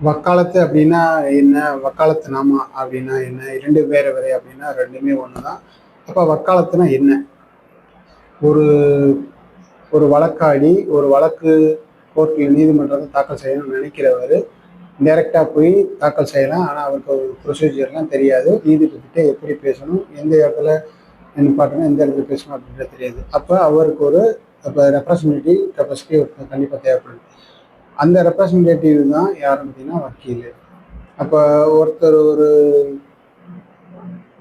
வக்காலத்து அப்படின்னா என்ன? வக்காலத்து நாமா அப்படின்னா என்ன? இரண்டு வேற வேற அப்படின்னா ரெண்டுமே ஒன்று தான் அப்போ வக்காலத்துனா என்ன? ஒரு ஒரு வழக்காடி ஒரு வழக்கு கோர்ட்டில் நீதிமன்றத்தில் தாக்கல் செய்யணும்னு நினைக்கிறவர் டைரெக்டாக போய் தாக்கல் செய்யலாம். ஆனால் அவருக்கு ஒரு ப்ரொசீஜர்லாம் தெரியாது. நீதிபதிகிட்ட எப்படி பேசணும்? எந்த இடத்துல நிப்பாட்டணும்? எந்த இடத்துல பேசணும் அப்படின்றது தெரியாது. அப்போ அவருக்கு ஒரு இப்போ ரெப்ரசன்டேட்டிவ் கெப்பாசிட்டி கண்டிப்பாக தேவைப்படுது அந்த ரெப்ரசன்டேட்டிவ் தான் யாருன்னு பார்த்தீங்கன்னா வக்கீல். அப்போ ஒருத்தர் ஒரு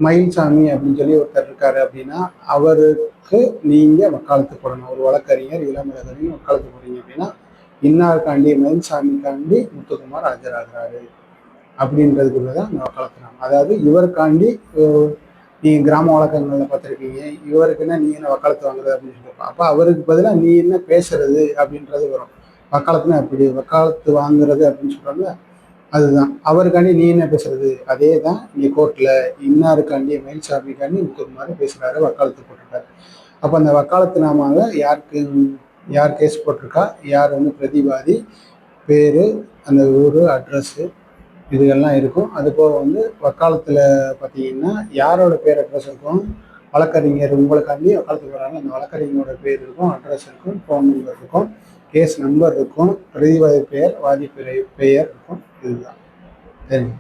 மயில்சாமி அப்படின்னு சொல்லி ஒருத்தர் இருக்காரு அப்படின்னா அவருக்கு நீங்கள் வக்காலத்து போடணும். ஒரு வழக்கறிஞர் இளம் வக்காலத்து போடுறீங்க அப்படின்னா இன்னாருக்காண்டி மயில்சாமிக்காண்டி முத்துக்குமார் ஆஜராகிறாரு. அப்படின்றதுக்குள்ள தான் அந்த வக்காலத்து நாமம் அதாவது இவருக்காண்டி நீங்கள் கிராம வழக்கங்களில் பார்த்துருக்கீங்க. இவருக்குன்னா நீ என்ன வக்காலத்து வாங்குறது அப்படின்னு சொல்லி அப்போ அவருக்கு பதிலாக நீ என்ன பேசுறது அப்படின்றது வரும். வக்காலத்துனா அப்படி வக்காலத்து வாங்குறது அப்படின்னு சொல்கிறாங்க அதுதான். அவருக்காண்டி நீ என்ன பேசுறது? அதே தான் இங்கே கோர்ட்டில் இன்னாருக்காண்டி மயில்சாமிக்காண்டி மாதிரி பேசுகிறாரு வக்காலத்து போட்டிருக்காரு. அப்போ அந்த வக்காலத்து நாமாவை யாருக்கு யார் கேஸ் போட்டிருக்கா? யார் வந்து பிரதிவாதி? பேர் அந்த ஊர் அட்ரஸ்ஸு இதுகள்லாம் இருக்கும். அது போக வந்து வக்காலத்தில் பார்த்தீங்கன்னா யாரோட பேர் அட்ரஸ் இருக்கும்? வழக்கறிஞர் உங்களுக்காண்டி வக்காலத்துக்கு வராங்க. அந்த வழக்கறிஞரோட பேர் இருக்கும் அட்ரஸ் இருக்கும் ஃபோன் நம்பர் இருக்கும். கேஸ் நம்பர் இருக்கும். பிரதிவாதி பெயர் வாதி பெயர் பெயர் இருக்கும். இதுதான். சரிங்க.